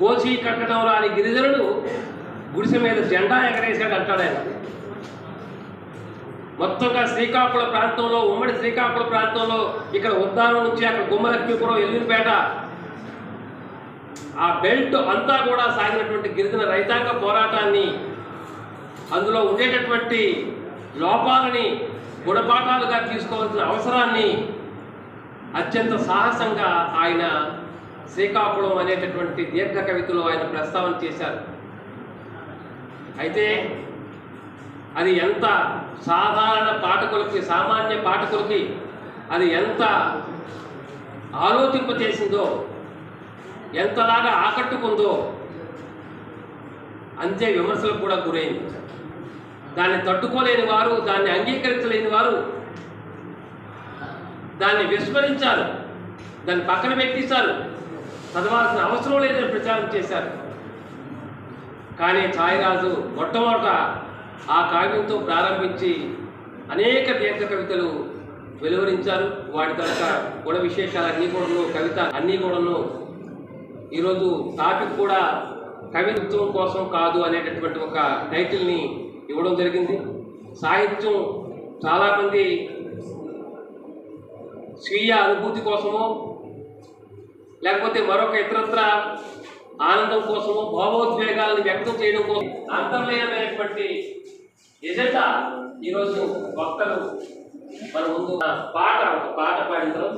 గోచి కట్టడం రాని గిరిజనుడు గుడిసె మీద జెండా ఎగరేశాడు అంటాడు ఆయన. మొత్తంగా శ్రీకాకుళ ప్రాంతంలో ఉమ్మడి శ్రీకాకుళ ప్రాంతంలో ఇక్కడ ఉద్దానం నుంచి అక్కడ గుమ్మలక్ష్మీపురం ఎల్లునిపేట ఆ బెల్ట్ అంతా కూడా సాగినటువంటి గిరిజన రైతాంగ పోరాటాన్ని అందులో ఉండేటటువంటి లోపాలని గుణపాఠాలుగా తీసుకోవాల్సిన అవసరాన్ని అత్యంత సాహసంగా ఆయన శ్రీకాకుళం అనేటటువంటి దీర్ఘ కవితలో ఆయన ప్రస్తావన చేశారు. అయితే అది ఎంత సాధారణ పాఠకులకి సామాన్య పాఠకులకి అది ఎంత ఆలోచింపచేసిందో ఎంతలాగా ఆకట్టుకుందో అంతే విమర్శలకు కూడా గురైంది. దాన్ని తట్టుకోలేని వారు దాన్ని అంగీకరించలేని వారు దాన్ని విస్మరించారు దాన్ని పక్కన పెట్టేశారు. చదవాల్సిన అవసరం లేదని ప్రచారం చేశారు. కానీ ఛాయరాజు మొట్టమొదట ఆ కావ్యంతో ప్రారంభించి అనేక దీర్ఘ కవితలు వెలువరించారు. వాటి తరక గుణ విశేషాలు అన్నీ కూడాను కవిత అన్నీ కూడాను ఈరోజు టాపిక్ కూడా కవిత్వం కోసం కాదు అనేటటువంటి ఒక టైటిల్ని ఇవ్వడం జరిగింది. సాహిత్యం చాలామంది స్వీయ అనుభూతి కోసమో లేకపోతే మరొక ఇతరత్ర ఆనందం కోసము భావోద్వేగాలను వ్యక్తం చేయడం కోసం అంతర్లీనమైనటువంటి ఎజెండా ఈరోజు భక్తలు మన ముందు పాట ఒక పాట పాడిన తర్వాత